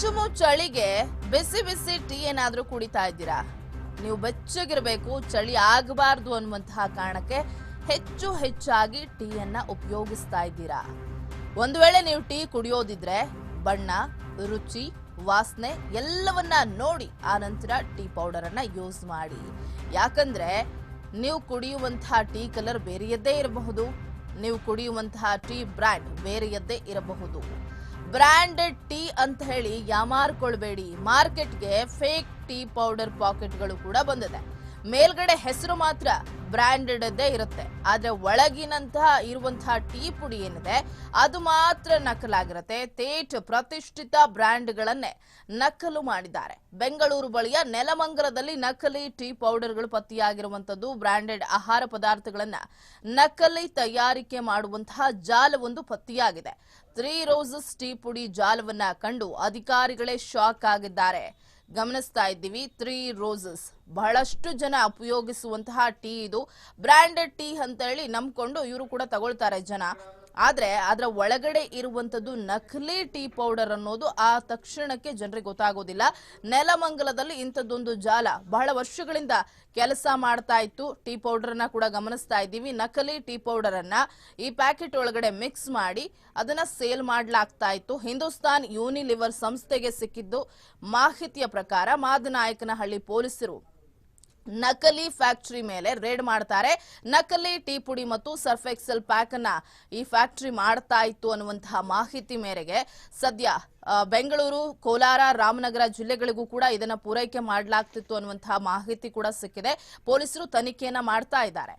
ಚುಮು ಚಳಿಗೆ ಬಿಸಿ ಬಿಸಿ ಟೀ ಏನಾದ್ರೂ ಕುಡಿತಾ ಇದ್ದೀರಾ? ನೀವು ಬೆಚ್ಚಗಿರಬೇಕು, ಚಳಿ ಆಗಬಾರ್ದು ಅನ್ನುವಂತಹ ಕಾರಣಕ್ಕೆ ಹೆಚ್ಚು ಹೆಚ್ಚಾಗಿ ಟೀಯನ್ನ ಉಪಯೋಗಿಸ್ತಾ ಇದ್ದೀರಾ? ಒಂದು ವೇಳೆ ನೀವು ಟೀ ಕುಡಿಯೋದಿದ್ರೆ ಬಣ್ಣ, ರುಚಿ, ವಾಸನೆ ಎಲ್ಲವನ್ನ ನೋಡಿ ಆ ನಂತರ ಟೀ ಪೌಡರ್ ಅನ್ನ ಯೂಸ್ ಮಾಡಿ. ಯಾಕಂದ್ರೆ ನೀವು ಕುಡಿಯುವಂತಹ ಟೀ ಕಲರ್ ಬೇರೆಯದ್ದೇ ಇರಬಹುದು. ನೀವು ಕುಡಿಯುವಂತಹ ಟೀ ಬ್ರ್ಯಾಂಡ್ ಬೇರೆಯದ್ದೇ ಇರಬಹುದು. ಬ್ರ್ಯಾಂಡೆಡ್ ಟೀ ಅಂತ ಹೇಳಿ ಯಾಮಾರ್ಕೊಳ್ಬೇಡಿ. ಮಾರ್ಕೆಟ್ಗೆ ಫೇಕ್ ಟೀ ಪೌಡರ್ ಪಾಕೆಟ್ಗಳು ಕೂಡ ಬಂದಿದೆ. ಮೇಲ್ಗಡೆ ಹೆಸರು ಮಾತ್ರ ಬ್ರ್ಯಾಂಡೆಡದ್ದೇ ಇರುತ್ತೆ. ಆದ್ರೆ ಒಳಗಿನಂತಹ ಇರುವಂತಹ ಟೀ ಪುಡಿ ಏನಿದೆ, ಅದು ಮಾತ್ರ ನಕಲಾಗಿರುತ್ತೆ. ತೇಟ್ ಪ್ರತಿಷ್ಠಿತ ಬ್ರ್ಯಾಂಡ್ಗಳನ್ನೇ ನಕಲು ಮಾಡಿದ್ದಾರೆ. ಬೆಂಗಳೂರು ಬಳಿಯ ನೆಲಮಂಗಲದಲ್ಲಿ ನಕಲಿ ಟೀ ಪೌಡರ್ಗಳು ಪತ್ತೆಯಾಗಿರುವಂತದ್ದು ಬ್ರ್ಯಾಂಡೆಡ್ ಆಹಾರ ಪದಾರ್ಥಗಳನ್ನ ನಕಲಿ ತಯಾರಿಕೆ ಮಾಡುವಂತಹ ಜಾಲವೊಂದು ಪತ್ತೆಯಾಗಿದೆ. ತ್ರೀ ರೋಸಸ್ ಟೀ ಪುಡಿ ಜಾಲವನ್ನ ಕಂಡು ಅಧಿಕಾರಿಗಳೇ ಶಾಕ್ ಆಗಿದ್ದಾರೆ. ಗಮನಿಸ್ತಾ ಇದ್ದೀವಿ. ತ್ರೀ ರೋಸಸ್ ಬಹಳಷ್ಟು ಜನ ಉಪಯೋಗಿಸುವಂತಹ ಟೀ ಇದು. ಬ್ರ್ಯಾಂಡೆಡ್ ಟೀ ಅಂತ ಹೇಳಿ ನಂಬ್ಕೊಂಡು ಇವರು ಕೂಡ ತಗೊಳ್ತಾರೆ ಜನ. ಆದ್ರೆ ಅದರ ಒಳಗಡೆ ಇರುವಂತದ್ದು ನಕಲಿ ಟೀ ಪೌಡರ್ ಅನ್ನೋದು ಆ ತಕ್ಷಣಕ್ಕೆ ಜನರಿಗೆ ಗೊತ್ತಾಗೋದಿಲ್ಲ. ನೆಲಮಂಗಲದಲ್ಲಿ ಇಂಥದ್ದೊಂದು ಜಾಲ ಬಹಳ ವರ್ಷಗಳಿಂದ ಕೆಲಸ ಮಾಡ್ತಾ ಇತ್ತು. ಟೀ ಪೌಡರ್ ಅನ್ನ ಕೂಡ ಗಮನಿಸ್ತಾ ಇದ್ದೀವಿ. ನಕಲಿ ಟೀ ಪೌಡರ್ ಅನ್ನ ಈ ಪ್ಯಾಕೆಟ್ ಒಳಗಡೆ ಮಿಕ್ಸ್ ಮಾಡಿ ಅದನ್ನ ಸೇಲ್ ಮಾಡಲಾಗ್ತಾ ಇತ್ತು. ಹಿಂದೂಸ್ತಾನ್ ಯೂನಿಲಿವರ್ ಸಂಸ್ಥೆಗೆ ಸಿಕ್ಕಿದ್ದು ಮಾಹಿತಿಯ ಪ್ರಕಾರ ಮಾದನಾಯಕನಹಳ್ಳಿ ಪೊಲೀಸರು ನಕಲಿ ಫ್ಯಾಕ್ಟರಿ ಮೇಲೆ ರೇಡ್ ಮಾಡ್ತಾರೆ. ನಕಲಿ ಟೀ ಪುಡಿ ಮತ್ತು ಸರ್ಫ್ ಎಕ್ಸೆಲ್ ಪ್ಯಾಕ್ ಅನ್ನ ಈ ಫ್ಯಾಕ್ಟರಿ ಮಾಡ್ತಾ ಇತ್ತು ಅನ್ನುವಂತಹ ಮಾಹಿತಿ ಮೇರೆಗೆ ಸದ್ಯ ಬೆಂಗಳೂರು, ಕೋಲಾರ, ರಾಮನಗರ ಜಿಲ್ಲೆಗಳಿಗೂ ಕೂಡ ಇದನ್ನ ಪೂರೈಕೆ ಮಾಡಲಾಗ್ತಿತ್ತು ಅನ್ನುವಂತಹ ಮಾಹಿತಿ ಕೂಡ ಸಿಕ್ಕಿದೆ. ಪೊಲೀಸರು ತನಿಖೆಯನ್ನ ಮಾಡ್ತಾ ಇದ್ದಾರೆ.